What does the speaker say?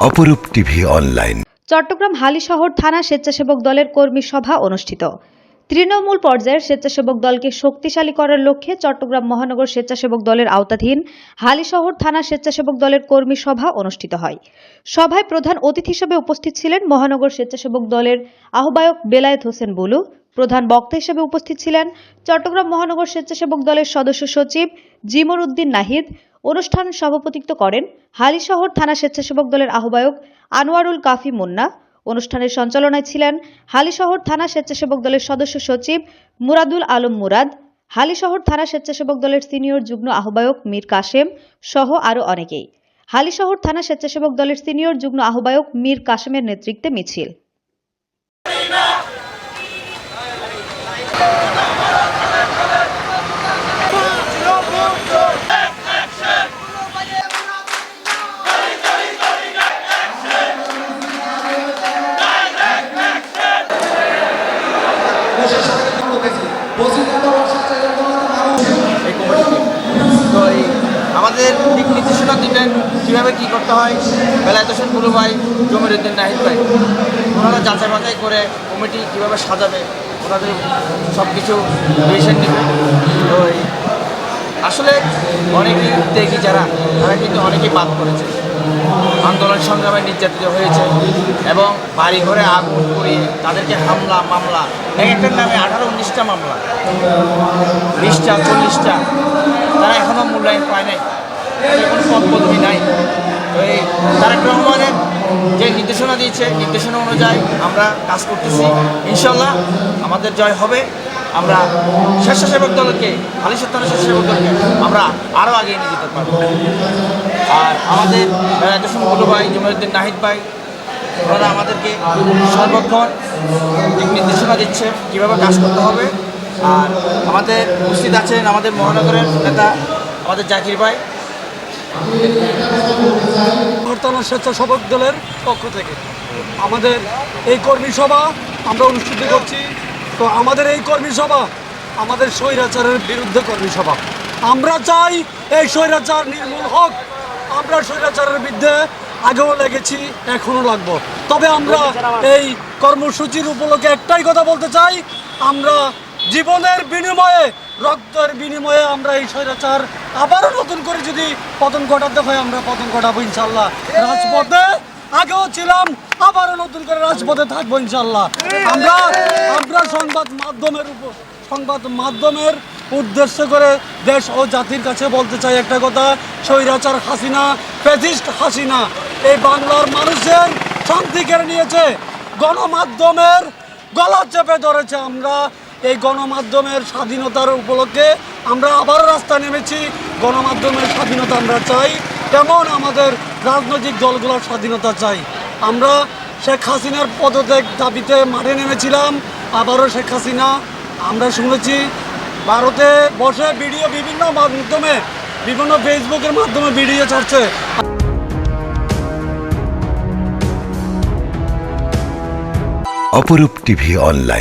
অপরূপ TV online. Chittagong Halisahar থানা স্বেচ্ছাসেবক দলের কর্মী সভা অনুষ্ঠিত। তৃণমূল পর্যায়ের স্বেচ্ছাসেবক দলকে শক্তিশালী করার লক্ষ্যে চট্টগ্রাম মহানগর স্বেচ্ছাসেবক দলের আওতাধীন হালিশহর থানা স্বেচ্ছাসেবক দলের কর্মী সভা অনুষ্ঠিত হয়। সভায় প্রধান অতিথি হিসেবে উপস্থিত ছিলেন মহানগর স্বেচ্ছাসেবক দলের আহ্বায়ক বেলায়েত হোসেন বুলু, প্রধান বক্তা হিসেবে উপস্থিত ছিলেন চট্টগ্রাম মহানগর স্বেচ্ছাসেবক দলের সদস্য সচিব জিমর উদ্দিন নাহিদ অনুষ্ঠান সভাপতিত্ব করেন হালিশহর থানা স্বেচ্ছাসেবক দলের আহ্বায়ক আনোয়ারুল কাফি মুন্না। অনুষ্ঠানের সঞ্চালনায় ছিলেন হালিশহর থানা স্বেচ্ছাসেবক দলের সদস্য সচিব মুরাদুল আলম মুরাদ, হালিশহর থানা স্বেচ্ছাসেবক দলের সিনিয়র যুগ্ম আহ্বায়ক মীর কাশেম সহ আরও অনেকেই। হালিশহর থানা স্বেচ্ছাসেবক দলের সিনিয়র যুগ্ম আহ্বায়ক মীর কাশেমের নেতৃত্বে মিছিল এই কমিটিকে তো এই আমাদের দিক নির্দেশনা দিলেন কীভাবে কী করতে হয়? বেলায়ত হোসেন গুরু ভাই, জমির উদ্দিন নাহিদ ভাই, ওনারা যাচাই বাছাই করে কমিটি কীভাবে সাজাবে, ওনাদের সব কিছু ডিসিশন নেবে। তো আসলে অনেকেই উদ্যোগী যারা, তারা কিন্তু অনেকেই বাদ করেছে আন্দোলন সংগ্রামে নির্যাতিত হয়েছে এবং বাড়ি ঘরে আগুন করিয়ে তাদেরকে হামলা, মামলা, এক একটার নামে আঠারো, উনিশটা মামলা, বিশটা, চল্লিশটা, তারা এখনও মূল্যায়ন পায় নাই। তাদের কোনো পদবি নাই। তো এই তারেক রহমানের যে নির্দেশনা দিয়েছে, নির্দেশনা অনুযায়ী আমরা কাজ করতেছি। ইনশাল্লাহ আমাদের জয় হবে। আমরা স্বেচ্ছাসেবক দলকে হালিশত্তানের স্বেচ্ছাসেবক দলকে আমরা আরও আগে নিয়ে যেতে পারব। আর আমাদের রাজস্ব মুকুল ভাই জমিরুদ্দিন নাহিদ ভাই, ওনারা আমাদেরকে সর্বক্ষণ নির্দেশনা দিচ্ছে কীভাবে কাজ করতে হবে। আর আমাদের উপস্থিত আছেন আমাদের মহানগরের নেতা, আমাদের জাকির ভাই বর্তমান স্বেচ্ছাসেবক দলের পক্ষ থেকে। আমাদের এই কর্মী সভা আমরা অনুষ্ঠিত করছি। তো আমাদের এই কর্মী সভা আমাদের স্বৈরাচারের বিরুদ্ধে কর্মী সভা। আমরা চাই এই স্বৈরাচার নির্মূল হোক। আমরা স্বৈরাচারের বিরুদ্ধে আগেও লেগেছি, এখনও লাগবো। তবে আমরা এই কর্মসূচির উপলক্ষে একটাই কথা বলতে চাই। আমরা জীবনের বিনিময়ে রক্তের বিনিময়ে আমরা এই স্বৈরাচার আবারও নতুন করে যদি পতন ঘটাতে হয় আমরা পতন ঘটাবো ইনশাল্লাহ। রাজপথে আগেও ছিলাম আবারও নতুন করে রাজপথে থাকব ইনশাল্লাহ। আমরা আমরা সংবাদ মাধ্যমের উপর সংবাদ মাধ্যমের উদ্দেশ্য করে দেশ ও জাতির কাছে বলতে চাই একটা কথা স্বৈরাচার হাসিনা ফেসিস্ট হাসিনা এই বাংলার মানুষের শান্তি কেড়ে নিয়েছে। গণমাধ্যমের গলা চেপে ধরেছে আমরা এই গণমাধ্যমের স্বাধীনতার উপলক্ষে আমরা আবারও রাস্তায় নেমেছি। গণমাধ্যমের স্বাধীনতা আমরা চাই। তেমন আমাদের রাজনৈতিক দলগুলোর স্বাধীনতা চাই? আমরা শেখ হাসিনার পদত্যাগ দাবিতে মাঠে নেমেছিলাম, আবারও শেখ হাসিনা। আমরা শুনেছি ভারতে বসে ভিডিও বিভিন্ন মাধ্যমে, বিভিন্ন ফেসবুকের মাধ্যমে ভিডিও ছাড়ছে। অপরূপ টিভি অনলাইন।